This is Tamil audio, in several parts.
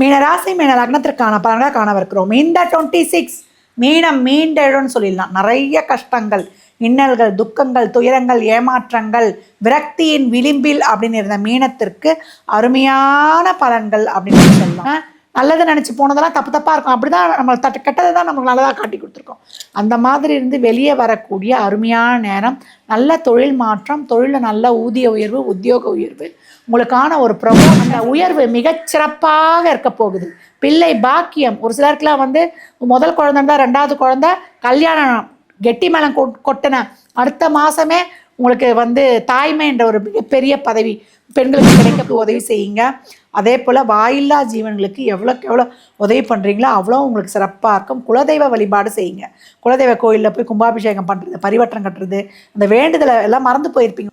மீன ராசி மீன லக்னத்திற்கான பலன்களை காணவிருக்கிறோம். இந்த டுவெண்ட்டி சிக்ஸ் மீனம் மீண்டெழுன்னு சொல்லிடலாம். நிறைய கஷ்டங்கள் இன்னல்கள் துக்கங்கள் துயரங்கள் ஏமாற்றங்கள் விரக்தியின் விளிம்பில் அப்படின்னு இருந்த மீனத்திற்கு அருமையான பலன்கள் அப்படின்னு சொல்லலாம். நல்லது நினச்சி போனதெல்லாம் தப்பு தப்பாக இருக்கும். அப்படி தான் நம்ம தட்டு கெட்டதை தான் நமக்கு நல்லதாக காட்டி கொடுத்துருக்கோம். அந்த மாதிரி இருந்து வெளியே வரக்கூடிய அருமையான நேரம் நல்ல தொழில் மாற்றம் தொழிலில் நல்ல ஊதிய உயர்வு உத்தியோக உயர்வு உங்களுக்கான ஒரு ப்ரொமோ அந்த உயர்வு மிகச்சிறப்பாக இருக்க போகுது. பிள்ளை பாக்கியம். ஒரு சிலருக்குலாம் வந்து முதல் குழந்தை இருந்தால் ரெண்டாவது குழந்தை கல்யாணம் கெட்டி மேளம் கொட்டின அடுத்த மாதமே உங்களுக்கு வந்து தாய்மைன்ற ஒரு மிகப்பெரிய பதவி பெண்களுக்கு கிடைக்க உதவி செய்யுங்க. அதே போல் வாயில்லா ஜீவன்களுக்கு எவ்வளோக்கு எவ்வளோ உதவி பண்ணுறீங்களோ அவ்வளோ உங்களுக்கு சிறப்பாக இருக்கும். குலதெய்வ வழிபாடு செய்யுங்க. குலதெய்வ கோயிலில் போய் கும்பாபிஷேகம் பண்ணுறது பரிவட்டம் கட்டுறது அந்த வேண்டுதலை எல்லாம் மறந்து போயிருப்பீங்க.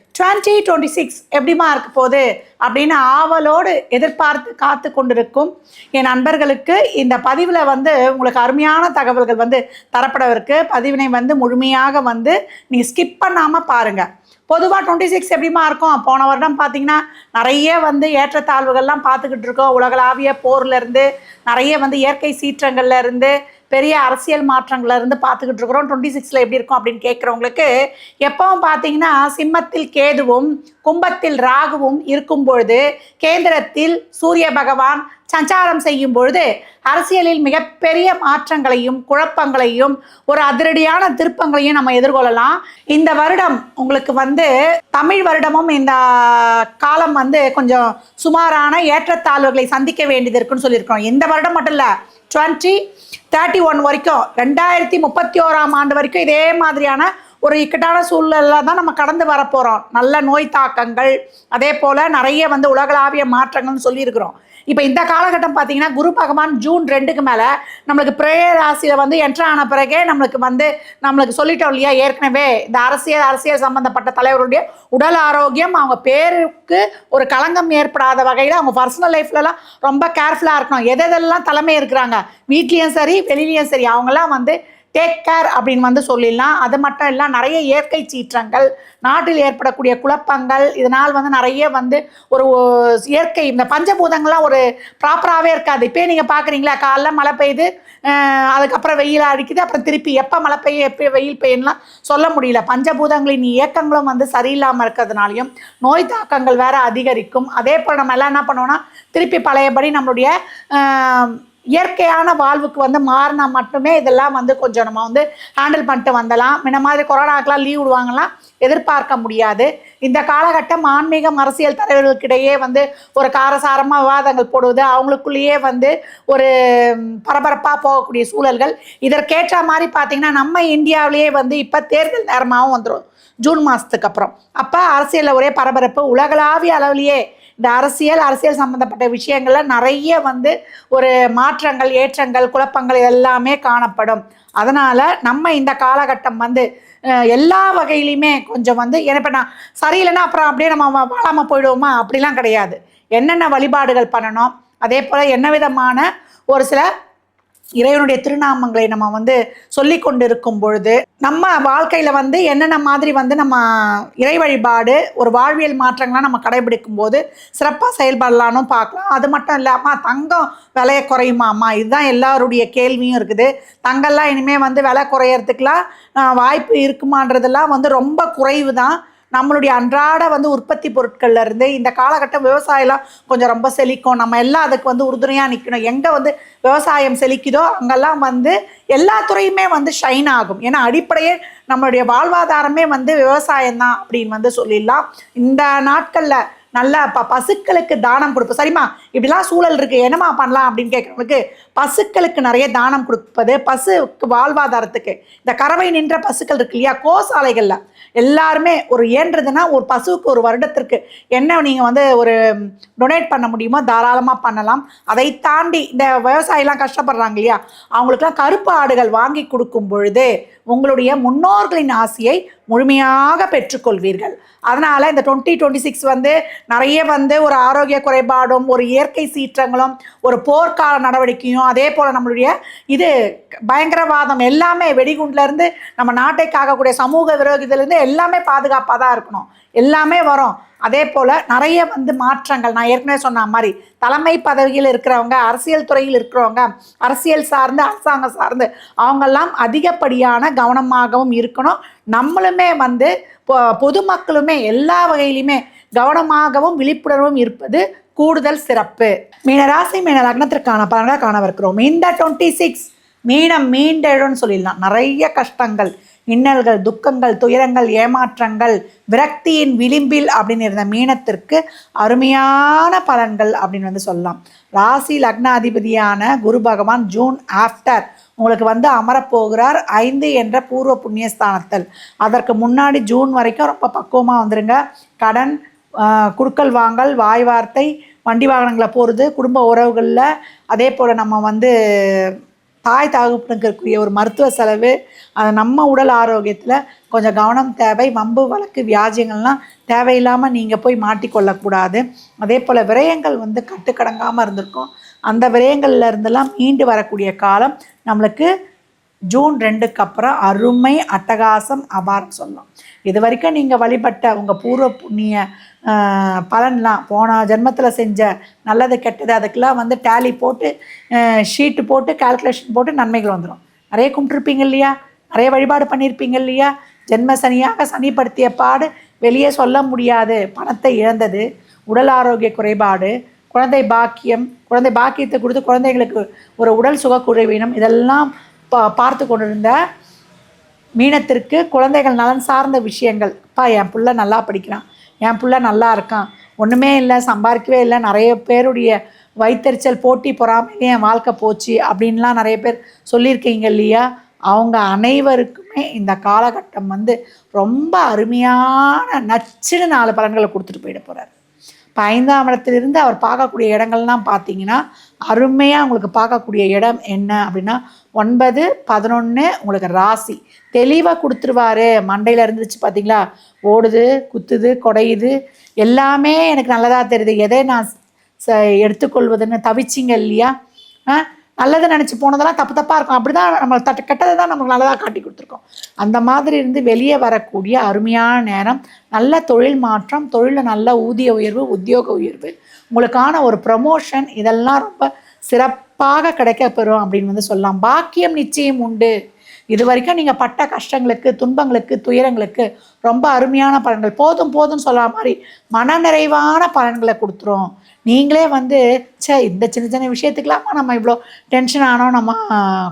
டுவெண்ட்டி டுவெண்ட்டி சிக்ஸ் எப்படிமா இருக்க போகுது அப்படின்னு ஆவலோடு எதிர்பார்த்து காத்து கொண்டிருக்கும் என் நண்பர்களுக்கு இந்த பதிவில் வந்து உங்களுக்கு அருமையான தகவல்கள் வந்து தரப்படவிருக்கு. பதிவினை வந்து முழுமையாக வந்து நீங்கள் ஸ்கிப் பண்ணாமல் பாருங்கள் பொதுவாக டுவெண்ட்டி சிக்ஸ் எப்படிமா இருக்கும் போன வருடம் பார்த்தீங்கன்னா நிறைய வந்து ஏற்றத்தாழ்வுகள்லாம் பார்த்துக்கிட்டு இருக்கோம். உலகளாவிய போர்லேருந்து நிறைய வந்து இயற்கை சீற்றங்கள்லேருந்து பெரிய அரசியல் மாற்றங்கள்ல இருந்து பார்த்துக்கிட்டு இருக்கிறோம். டுவெண்ட்டி சிக்ஸில் எப்படி இருக்கும் அப்படின்னு கேட்குறவங்களுக்கு எப்பவும் பார்த்தீங்கன்னா சிம்மத்தில் கேதுவும் கும்பத்தில் ராகுவும் இருக்கும் பொழுது கேந்திரத்தில் சூரிய பகவான் சஞ்சாரம் செய்யும் பொழுது அரசியலில் மிகப்பெரிய மாற்றங்களையும் குழப்பங்களையும் ஒரு அதிரடியான திருப்பங்களையும் நம்ம எதிர்கொள்ளலாம். இந்த வருடம் உங்களுக்கு வந்து தமிழ் வருடமும் இந்த காலம் வந்து கொஞ்சம் சுமாரான ஏற்றத்தாழ்வுகளை சந்திக்க வேண்டியது இருக்குன்னு சொல்லியிருக்கோம் இந்த வருடம் மட்டும் இல்லை டுவெண்ட்டி தேர்ட்டி ஒன் வரைக்கும் ரெண்டாயிரத்தி முப்பத்தி ஓராம் ஆண்டு வரைக்கும் இதே மாதிரியான ஒரு இக்கட்டான சூழ்நிலை தான் நம்ம கடந்து வரப்போகிறோம் நல்ல நோய் தாக்கங்கள் அதே போல் நிறைய வந்து உலகளாவிய மாற்றங்கள்னு சொல்லியிருக்கிறோம். இப்போ இந்த காலகட்டம் பார்த்தீங்கன்னா குரு பகவான் ஜூன் ரெண்டுக்கு மேலே நம்மளுக்கு பிரேய ராசியில் வந்து என்ட்ரு ஆன பிறகே நம்மளுக்கு வந்து நம்மளுக்கு சொல்லிட்டோம் இல்லையா? ஏற்கனவே இந்த அரசியல் அரசியல் சம்பந்தப்பட்ட தலைவருடைய உடல் ஆரோக்கியம் அவங்க பேருக்கு ஒரு களங்கம் ஏற்படாத வகையில் அவங்க பர்சனல் லைஃப்லலாம் ரொம்ப கேர்ஃபுல்லாக இருக்கணும். எதெல்லாம் தலைமை இருக்கிறாங்க வீட்லேயும் சரி வெளியிலையும் சரி அவங்களாம் வந்து டேக் கேர் அப்படின்னு வந்து சொல்லிடலாம். அது மட்டும் இல்லை நிறைய இயற்கை சீற்றங்கள் நாட்டில் ஏற்படக்கூடிய குழப்பங்கள் இதனால் வந்து நிறைய வந்து ஒரு இயற்கை இந்த பஞ்சபூதங்கள்லாம் ஒரு ப்ராப்பராகவே இருக்காது. இப்போ நீங்கள் பார்க்குறீங்களா காலைல மழை பெய்யுது அதுக்கப்புறம் வெயில் அடிக்குது அப்புறம் திருப்பி எப்போ மழை பெய்யும் எப்போ வெயில் பெய்யலாம் சொல்ல முடியல. பஞ்சபூதங்களின் இயக்கங்களும் வந்து சரியில்லாமல் இருக்கிறதுனாலையும் நோய் தாக்கங்கள் வேறு அதிகரிக்கும். அதே போல் நம்ம எல்லாம் என்ன பண்ணுவோம்னா திருப்பி பழையபடி நம்மளுடைய இயற்கையான வாழ்வுக்கு வந்து மாறினா மட்டுமே இதெல்லாம் வந்து கொஞ்சம் நம்ம வந்து ஹேண்டில் பண்ணிட்டு வந்தலாம். முன்ன மாதிரி கொரோனாக்கெலாம் லீவ் விடுவாங்கலாம். எதிர்பார்க்க முடியாது. இந்த காலகட்டம் ஆன்மீகம் அரசியல் தலைவர்களுக்கிடையே வந்து ஒரு காரசாரமாக விவாதங்கள் போடுவது அவங்களுக்குள்ளேயே வந்து ஒரு பரபரப்பாக போகக்கூடிய சூழல்கள். இதற்கேற்ற மாதிரி பார்த்தீங்கன்னா நம்ம இந்தியாவிலேயே வந்து இப்போ தேர்தல் நேரமாகவும் வந்துடும் ஜூன் மாதத்துக்கு அப்புறம். அப்போ அரசியலில் ஒரே பரபரப்பு உலகளாவிய அளவிலேயே இந்த அரசியல் அரசியல் சம்மந்தப்பட்ட விஷயங்கள்ல நிறைய வந்து ஒரு மாற்றங்கள் ஏற்றங்கள் குழப்பங்கள் எல்லாமே காணப்படும். அதனால் நம்ம இந்த காலகட்டம் வந்து எல்லா வகையிலையுமே கொஞ்சம் வந்து ஏன்னா இப்போ நான் சரியில்லைன்னா அப்புறம் அப்படியே நம்ம வாழாமல் போயிடுவோமா? அப்படிலாம் கிடையாது. என்னென்ன வழிபாடுகள் பண்ணணும்? அதே போல் என்ன விதமான ஒரு சில இறைவனுடைய திருநாமங்களை நம்ம வந்து சொல்லி கொண்டு இருக்கும் பொழுது நம்ம வாழ்க்கையில் வந்து என்னென்ன மாதிரி வந்து நம்ம இறை வழிபாடு ஒரு வாழ்வியல் மாற்றங்கள்லாம் நம்ம கடைபிடிக்கும் போது சிறப்பாக செயல்படலான்னு பார்க்கலாம். அது மட்டும் இல்லாமல் தங்கம் விலையை குறையுமாம்மா? இதுதான் எல்லாருடைய கேள்வியும் இருக்குது. தங்கம்லாம் இனிமேல் வந்து விலை குறையறதுக்கெலாம் வாய்ப்பு இருக்குமான்றதெல்லாம் வந்து ரொம்ப குறைவு தான் நம்மளுடைய அன்றாட வந்து உற்பத்தி பொருட்கள்ல இருந்து இந்த காலகட்டம் விவசாயம்லாம் கொஞ்சம் ரொம்ப செழிக்கும். நம்ம எல்லாம் அதுக்கு வந்து உறுதுணையாக நிற்கணும் எங்கே வந்து விவசாயம் செழிக்குதோ அங்கெல்லாம் வந்து எல்லா துறையுமே வந்து ஷைன் ஆகும். ஏன்னா அடிப்படையே நம்மளுடைய வாழ்வாதாரமே வந்து விவசாயம் தான் அப்படின்னு வந்து சொல்லிடலாம். இந்த நாட்களில் நல்ல ப பசுக்களுக்கு தானம் கொடுப்போம் சரிம்மா? இப்படிலாம் சூழல் இருக்குது என்னம்மா பண்ணலாம் அப்படின்னு கேட்குறவங்களுக்கு பசுக்களுக்கு நிறைய தானம் கொடுப்பது பசுக்கு வாழ்வாதாரத்துக்கு. இந்த கறவை நின்ற பசுக்கள் இருக்கு இல்லையா? கோசாலைகளில். எல்லாருமே ஒரு ஏன்றதுன்னா ஒரு பசுவுக்கு ஒரு வருடத்திற்கு என்ன நீங்கள் வந்து ஒரு டொனேட் பண்ண முடியுமோ தாராளமாக பண்ணலாம். அதை தாண்டி இந்த விவசாயிலாம் கஷ்டப்படுறாங்க இல்லையா? அவங்களுக்குலாம் கருப்பு ஆடுகள் வாங்கி கொடுக்கும் பொழுது உங்களுடைய முன்னோர்களின் ஆசையை முழுமையாக பெற்றுக்கொள்வீர்கள். அதனால் இந்த டுவெண்ட்டி டுவெண்ட்டி சிக்ஸ் வந்து நிறைய வந்து ஒரு ஆரோக்கிய குறைபாடும் ஒரு இயற்கை சீற்றங்களும் ஒரு போர்க்கால நடவடிக்கையும் அதே போல் நம்மளுடைய இது பயங்கரவாதம் எல்லாமே வெடிகுண்டுலேருந்து நம்ம நாட்டை காக்கக்கூடிய சமூக விரோதியிலேருந்து எல்லாமே பாதுகாப்பாக தான் இருக்கணும். எல்லாமே வரும். அதே போல் நிறைய வந்து மாற்றங்கள் நான் ஏற்கனவே சொன்ன மாதிரி தலைமை பதவியில் இருக்கிறவங்க அரசியல் துறையில் இருக்கிறவங்க அரசியல் சார்ந்து அரசாங்கம் சார்ந்து அவங்கெல்லாம் அதிகப்படியான கவனமாகவும் இருக்கணும். நம்மளுமே வந்து பொ- பொதுமக்களுமே எல்லா வகையிலுமே கவனமாகவும் விழிப்புணர்வும் இருப்பது கூடுதல் சிறப்பு. மீனராசி மீன லக்னத்திற்கான பலனாக காணவிருக்கிறோம். இந்த டுவெண்ட்டி சிக்ஸ் மீனம் மீண்டெழுன்னு சொல்லிடலாம். நிறைய கஷ்டங்கள். இன்னல்கள் துக்கங்கள் துயரங்கள் ஏமாற்றங்கள் விரக்தியின் விளிம்பில் அப்படின்னு இருந்த மீனத்திற்கு அருமையான பலன்கள் அப்படின்னு வந்து சொல்லலாம். ராசி லக்னாதிபதியான குரு பகவான் ஜூன் ஆஃப்டர் உங்களுக்கு வந்து அமரப்போகிறார். ஐந்து என்ற பூர்வ புண்ணியஸ்தானத்தில். அதற்கு முன்னாடி ஜூன் வரைக்கும் ரொம்ப பக்குவமாக வந்துருங்க. கடன் குடுக்கல் வாங்கல் வாய் வார்த்தை வண்டி வாகனங்களை போகிறது குடும்ப உறவுகளில் அதே போல் நம்ம வந்து தாய் தகப்பனுக்கு ஒரு மருத்துவ செலவு அது நம்ம உடல் ஆரோக்கியத்தில் கொஞ்சம் கவனம் தேவை வம்பு வழக்கு வியாஜியங்கள்லாம் தேவையில்லாமல் நீங்கள் போய் மாட்டிக்கொள்ளக்கூடாது. அதே போல் விரயங்கள் வந்து கட்டுக்கடங்காமல் இருந்திருக்கும். அந்த விரயங்கள்ல இருந்தெல்லாம் மீண்டு வரக்கூடிய காலம் நம்மளுக்கு ஜூன் ரெண்டுக்கு அப்புறம் அருமை அட்டகாசம் அபாரம் சொன்னோம். இது வரைக்கும் நீங்கள் வழிபட்ட உங்கள் பூர்வ புண்ணிய பலன்லாம் போன ஜென்மத்தில் செஞ்ச நல்லது கெட்டது அதுக்கெல்லாம் வந்து டேலி போட்டு ஷீட்டு போட்டு கால்குலேஷன் போட்டு நன்மைகள் வந்துடும் நிறைய கும்பிட்ருப்பீங்க இல்லையா? நிறைய வழிபாடு பண்ணியிருப்பீங்க இல்லையா? ஜென்ம சனியாக சனிப்படுத்திய பாடு வெளியே சொல்ல முடியாது. பணத்தை இழந்தது உடல் ஆரோக்கிய குறைபாடு குழந்தை பாக்கியம் குழந்தை பாக்கியத்தை கொடுத்து குழந்தைங்களுக்கு ஒரு உடல் சுகக்குறைவினம் இதெல்லாம் பா பார்த்து கொண்டிருந்த மீனத்திற்கு குழந்தைகள் நலன் சார்ந்த விஷயங்கள். அப்பா என் பிள்ளை நல்லா படிக்கிறான். என் பிள்ளை நல்லா இருக்கான். ஒன்றுமே இல்லை சம்பாதிக்கவே இல்லை. நிறைய பேருடைய வைத்தறிச்சல் போட்டி பொறாமையிலே என் வாழ்க்கை போச்சு அப்படின்லாம் நிறைய பேர் சொல்லியிருக்கீங்க இல்லையா? அவங்க அனைவருக்குமே இந்த காலகட்டம் வந்து ரொம்ப அருமையான நச்சுன்னு நாலு பலன்களை கொடுத்துட்டு போயிட போகிறார் இப்போ ஐந்தாம் இடத்திலிருந்து அவர் பார்க்கக்கூடிய இடங்கள்லாம் பார்த்தீங்கன்னா அருமையாக உங்களுக்கு பார்க்கக்கூடிய இடம் என்ன அப்படின்னா ஒன்பது பதினொன்று உங்களுக்கு ராசி. தெளிவாக கொடுத்துருவாரு. மண்டையில் இருந்துச்சு பார்த்தீங்களா? ஓடுது குத்துது குடையுது. எல்லாமே எனக்கு நல்லதாக தெரியுது. எதை நான் ச எடுத்துக்கொள்வதுன்னு தவிச்சிங்க இல்லையா? ஆ நல்லதை நினச்சி போனதெல்லாம் தப்பு தப்பாக இருக்கும். அப்படி தான் நம்ம தட்டு கெட்டதை தான் நமக்கு நல்லதாக காட்டி கொடுத்துருக்கோம். அந்த மாதிரி இருந்து வெளியே வரக்கூடிய அருமையான நேரம் நல்ல தொழில் மாற்றம் தொழிலில் நல்ல ஊதிய உயர்வு உத்தியோக உயர்வு உங்களுக்கான ஒரு ப்ரமோஷன் இதெல்லாம் ரொம்ப சிறப்பாக கிடைக்கப்பெறும் அப்படின்னு வந்து சொல்லலாம். பாக்கியம் நிச்சயம் உண்டு. இது வரைக்கும் நீங்கள் பட்ட கஷ்டங்களுக்கு துன்பங்களுக்கு துயரங்களுக்கு ரொம்ப அருமையான பலன்கள். போதும் போதும்னு சொல்கிற மாதிரி மனநிறைவான பலன்களை கொடுத்துரும். நீங்களே வந்து ச்சே இந்த சின்ன சின்ன விஷயத்துக்கெல்லாமா நம்ம இவ்வளோ டென்ஷன் ஆனோம் நம்ம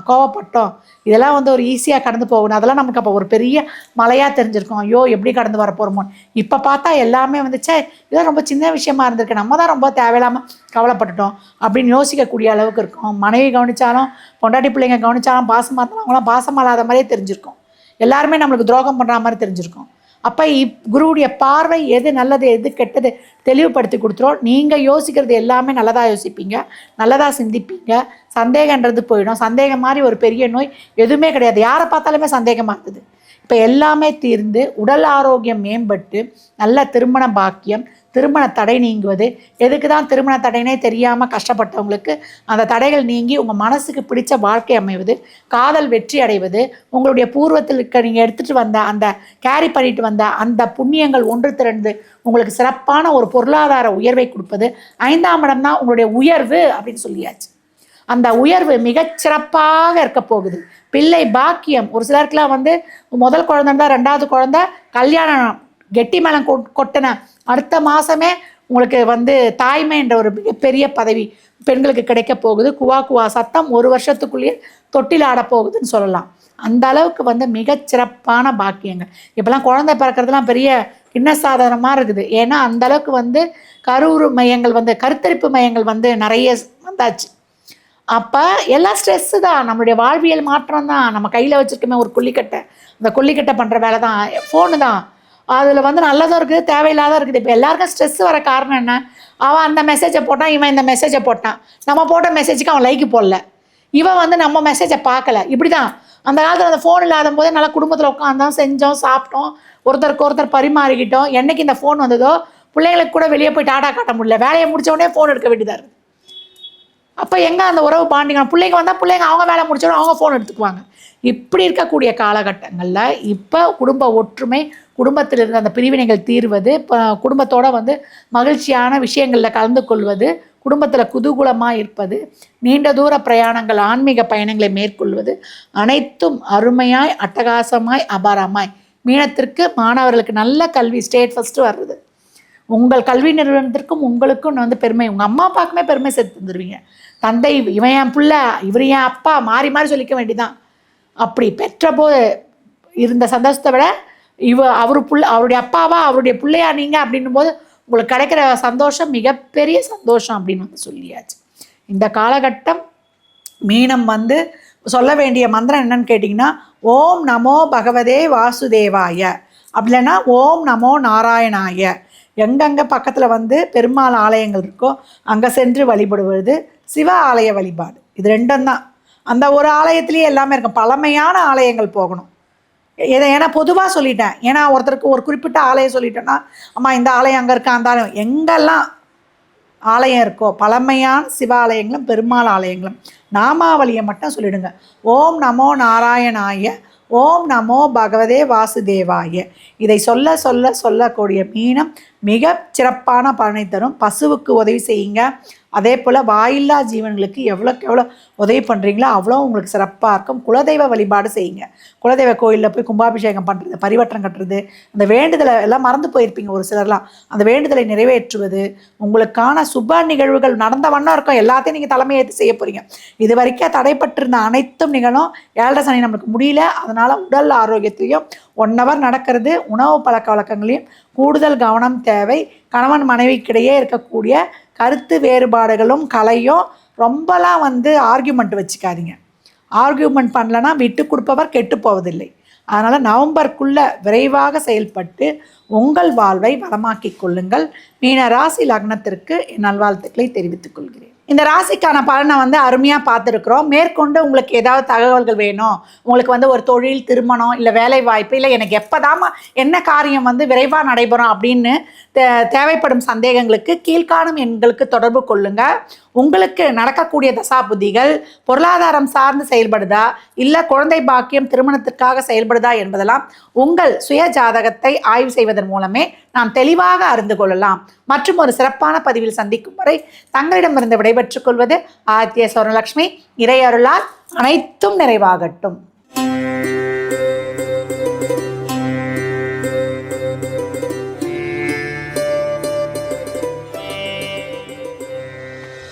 கோவப்பட்டோம். இதெல்லாம் வந்து ஒரு ஈஸியாக கடந்து போகணும். அதெல்லாம் நமக்கு அப்போ ஒரு பெரிய மலையாக தெரிஞ்சிருக்கும். ஐயோ எப்படி கடந்து வர போகிறோமோ இப்போ பார்த்தா எல்லாமே வந்து ச்சே இதெல்லாம் ரொம்ப சின்ன விஷயமா இருந்திருக்கு. நம்ம தான் ரொம்ப தேவையில்லாமல் கவலைப்பட்டுட்டோம் அப்படின்னு யோசிக்கக்கூடிய அளவுக்கு இருக்கும். மனைவி கவனிச்சாலும் பொண்டாட்டி பிள்ளைங்க கவனிச்சாலும் பாசமாக இருந்தாலும் அவங்களாம் பாசமாக இல்லாத மாதிரியே தெரிஞ்சிருக்கும். எல்லாருமே நம்மளுக்கு துரோகம் பண்ணுற மாதிரி தெரிஞ்சிருக்கும். அப்போ இப் குருவுடைய பார்வை எது நல்லது எது கெட்டது தெளிவுபடுத்தி கொடுத்துரும். நீங்கள் யோசிக்கிறது எல்லாமே நல்லதாக யோசிப்பீங்க. நல்லதாக சிந்திப்பீங்க. சந்தேகன்றது போயிடும். சந்தேகம் மாதிரி ஒரு பெரிய நோய் எதுவுமே கிடையாது. யாரை பார்த்தாலுமே சந்தேகமாக இருந்தது. இப்போ எல்லாமே தீர்ந்து உடல் ஆரோக்கியம் மேம்பட்டு நல்ல திருமண பாக்கியம் திருமண தடை நீங்குவது. எதுக்கு தான் திருமண தடைனே தெரியாமல் கஷ்டப்பட்டவங்களுக்கு அந்த தடைகள் நீங்கி உங்கள் மனசுக்கு பிடிச்ச வாழ்க்கை அமைவது காதல் வெற்றி அடைவது உங்களுடைய பூர்வத்தில் இருக்க நீங்கள் எடுத்துகிட்டு வந்த அந்த கேரி பண்ணிட்டு வந்த அந்த புண்ணியங்கள் ஒன்று திரண்டு உங்களுக்கு சிறப்பான ஒரு பொருளாதார உயர்வை கொடுப்பது. ஐந்தாம் இடம் தான் உங்களுடைய உயர்வு அப்படின்னு சொல்லியாச்சு. அந்த உயர்வு மிகச்சிறப்பாக இருக்க போகுது. பிள்ளை பாக்கியம். ஒரு சிலருக்குலாம் வந்து முதல் குழந்தை தான் ரெண்டாவது குழந்தை கல்யாணம் கெட்டி மேளம் கொட்டின அடுத்த மாதமே உங்களுக்கு வந்து தாய்மை என்ற ஒரு மிகப்பெரிய பதவி பெண்களுக்கு கிடைக்க போகுது. குவா குவா சத்தம் ஒரு வருஷத்துக்குள்ளேயே தொட்டில் ஆடப்போகுதுன்னு சொல்லலாம். அந்த அளவுக்கு வந்து மிகச்சிறப்பான பாக்கியங்கள். இப்போல்லாம் குழந்தை பிறக்கிறதுலாம் பெரிய கிண்ண சாதனமாக இருக்குது. ஏன்னா அந்த அளவுக்கு வந்து கரூர் மையங்கள் வந்து கருத்தரிப்பு மையங்கள் வந்து நிறைய வந்தாச்சு. அப்போ எல்லாம் ஸ்ட்ரெஸ்ஸு தான். நம்மளுடைய வாழ்வியல் மாற்றம் தான். நம்ம கையில் வச்சுருக்கோமே ஒரு கொல்லிக்கட்டை. அந்த கொல்லிக்கட்டை பண்ணுற வேலை தான். ஃபோனு தான். அதில் வந்து நல்லதும் இருக்குது தேவையில்லாத இருக்குது. இப்போ எல்லாருக்கும் ஸ்ட்ரெஸ் வர காரணம் என்ன? அவன் அந்த மெசேஜை போட்டான் இவன் இந்த மெசேஜை போட்டான். நம்ம போட்ட மெசேஜுக்கு அவன் லைக்கு போடல. இவன் வந்து நம்ம மெசேஜை பார்க்கல. இப்படி தான் அந்த காலத்தில் அந்த ஃபோன் இல்லாத போதே நல்லா குடும்பத்தில் உட்காந்தோம் செஞ்சோம் சாப்பிட்டோம். ஒருத்தருக்கு ஒருத்தர் பரிமாறிக்கிட்டோம். என்றைக்கு இந்த ஃபோன் வந்ததோ பிள்ளைங்களுக்கு கூட வெளியே போய் டாடா காட்ட முடியல. வேலையை முடிச்ச உடனே ஃபோன் எடுக்க வேண்டியதாக இருக்குது அப்போ எங்கே அந்த உறவு பாண்டிங்க? பிள்ளைங்க வந்தால் பிள்ளைங்க அவங்க வேலை முடிச்சோடனே அவங்க ஃபோன் எடுத்துக்குவாங்க. இப்படி இருக்கக்கூடிய காலகட்டங்களில் இப்போ குடும்ப ஒற்றுமை குடும்பத்தில் இருந்த அந்த பிரிவினைகள் தீர்வது இப்போ குடும்பத்தோடு வந்து மகிழ்ச்சியான விஷயங்களில் கலந்து கொள்வது குடும்பத்தில் குதூகூலமாக இருப்பது நீண்ட தூர பிரயாணங்கள் ஆன்மீக பயணங்களை மேற்கொள்வது அனைத்தும் அருமையாய் அட்டகாசமாய் அபாரமாய். மீனத்திற்கு மாணவர்களுக்கு நல்ல கல்வி ஸ்டேட் ஃபஸ்ட்டு வர்றது. உங்கள் கல்வி நிறுவனத்திற்கும் உங்களுக்கும் வந்து பெருமை. உங்கள் அம்மா அப்பாவுக்குமே பெருமை சேர்த்து தந்துடுவீங்க தந்தை இவன் என் பிள்ளை இவர் என் அப்பா மாறி மாறி சொல்லிக்க வேண்டிதான். அப்படி பெற்ற இருந்த சந்தோஷத்தை விட இவ அவர் புள்ள அவருடைய அப்பாவா அவருடைய பிள்ளையா நீங்கள் அப்படின்னும் போது உங்களுக்கு கிடைக்கிற சந்தோஷம் மிகப்பெரிய சந்தோஷம் அப்படின்னு வந்து சொல்லியாச்சு. இந்த காலகட்டம் மீனம் வந்து சொல்ல வேண்டிய மந்திரம் என்னன்னு கேட்டிங்கன்னா ஓம் நமோ பகவதே வாசுதேவாய. அப்படி இல்லைன்னா ஓம் நமோ நாராயணாய. எங்கெங்கே பக்கத்தில் வந்து பெருமாள் ஆலயங்கள் இருக்கோ அங்கே சென்று வழிபடுவது சிவ ஆலய வழிபாடு. இது ரெண்டும் தான். அந்த ஒரு ஆலயத்திலேயே எல்லாமே இருக்கும். பழமையான ஆலயங்கள் போகணும். இதை ஏன்னா பொதுவாக சொல்லிட்டேன். ஏன்னா ஒருத்தருக்கு ஒரு குறிப்பிட்ட ஆலயம் சொல்லிட்டேன்னா அம்மா இந்த ஆலயம் அங்கே இருக்கா? அந்த ஆலயம். எங்கெல்லாம் ஆலயம் இருக்கோ பழமையான சிவாலயங்களும் பெருமாள் ஆலயங்களும் நாமாவளியை மட்டும் சொல்லிடுங்க. ஓம் நமோ நாராயணாய ஓம் நமோ பகவதே வாசுதேவாய. இதை சொல்ல சொல்ல சொல்லக்கூடிய மீனம் மிக சிறப்பான பலனை தரும். பசுவுக்கு உதவி செய்யுங்க. அதே போல் வாயில்லா ஜீவன்களுக்கு எவ்வளோக்கு எவ்வளோ உதவி பண்ணுறீங்களோ அவ்வளோ உங்களுக்கு சிறப்பாக இருக்கும். குலதெய்வ வழிபாடு செய்யுங்க. குலதெய்வ கோயிலில் போய் கும்பாபிஷேகம் பண்ணுறது பரிவட்டம் கட்டுறது அந்த வேண்டுதலை எல்லாம் மறந்து போயிருப்பீங்க ஒரு சிலர்லாம். அந்த வேண்டுதலை நிறைவேற்றுவது உங்களுக்கான சுப நிகழ்வுகள் நடந்த வண்ணம் இருக்கும். எல்லாத்தையும் நீங்கள் தலைமையேற்று செய்ய போகிறீங்க இது வரைக்கும் தடைப்பட்டிருந்த அனைத்தும் நிகழும். ஏழரை சனி நம்மளுக்கு முடியல. அதனால் உடல் ஆரோக்கியத்தையும் ஒன் ஹவர் நடக்கிறது. உணவு பழக்க வழக்கங்களையும் கூடுதல் கவனம் தேவை. கணவன் மனைவிக்கிடையே இருக்கக்கூடிய கருத்து வேறுபாடுகளும் கலையும் ரொம்பலாம் வந்து ஆர்கியூமெண்ட் வச்சுக்காதீங்க. ஆர்கியூமெண்ட் பண்ணலன்னா விட்டு கொடுப்பவர் கெட்டு போவதில்லை. அதனால் நவம்பருக்குள்ளே விரைவாக செயல்பட்டு உங்கள் வாழ்வை வளமாக்கிக் கொள்ளுங்கள். மீன ராசி லக்னத்திற்கு என் நல்வாழ்த்துக்களை தெரிவித்துக் கொள்கிறேன். இந்த ராசிக்கான பலனை வந்து அருமையாக பார்த்துருக்குறோம். மேற்கொண்டு உங்களுக்கு ஏதாவது தகவல்கள் வேணும். உங்களுக்கு வந்து ஒரு தொழில் திருமணம் இல்லை வேலை வாய்ப்பு இல்லை எனக்கு எப்போதாம என்ன காரியம் வந்து விரைவாக நடைபெறும் அப்படின்னு தே தேவைப்படும் சந்தேகங்களுக்கு கீழ்காணும் எண்களுக்கு தொடர்பு கொள்ளுங்க. உங்களுக்கு நடக்கக்கூடிய தசாபுதிகள் பொருளாதாரம் சார்ந்து செயல்படுதா இல்லை குழந்தை பாக்கியம் திருமணத்திற்காக செயல்படுதா என்பதெல்லாம் உங்கள் சுய ஜாதகத்தை ஆய்வு செய்வதன் மூலமே நாம் தெளிவாக அறிந்து கொள்ளலாம். மற்றும் ஒரு சிறப்பான பதிவில் சந்திக்கும் வரை தங்களிடமிருந்து விடைபெற்றுக் கொள்வது ஆத்திய சௌரலட்சுமி இறையருளால் அனைத்தும் நிறைவாகட்டும்.